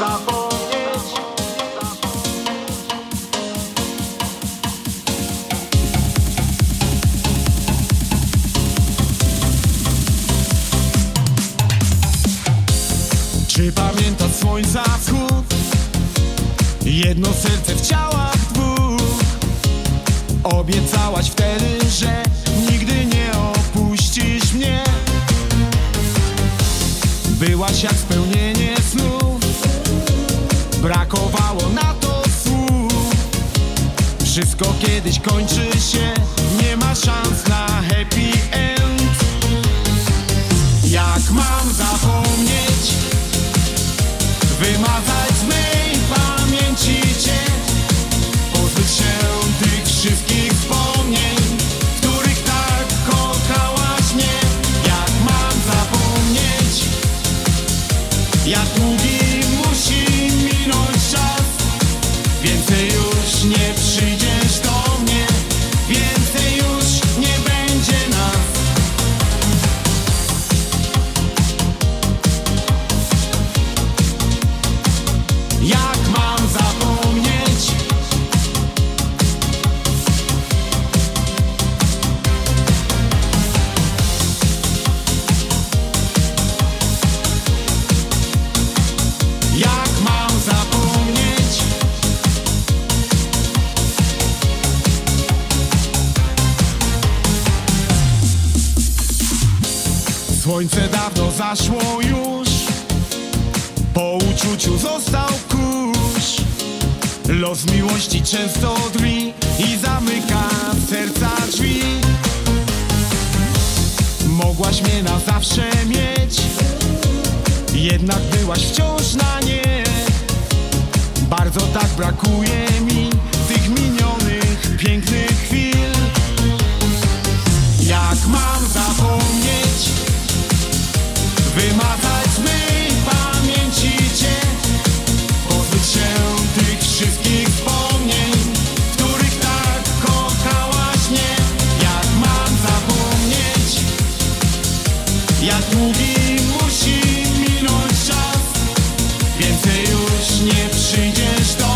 Czy pamiętasz słońca wschód? Jedno serce w ciałach dwóch. Obiecałaś wtedy, że nigdy nie opuścisz mnie. Byłaś jak spełnienie snów Brakowało na to słów. Wszystko kiedyś kończy się Nie ma szans na happy Więcej już nie przyjdziesz Słońce dawno zaszło już. Po uczuciu został kurz. Los miłości często drwi I zamyka serca drzwi. Mogłaś mnie na zawsze mieć. Jednak byłaś wciąż na nie. Bardzo tak brakuje mi Tych minionych, Wymazać my pamięci, pamięcicie Pozbyć się tych wszystkich wspomnień Których tak kochałaś mnie. Jak mam zapomnieć? Jak długi musi minąć czas? Więcej już nie przyjdziesz do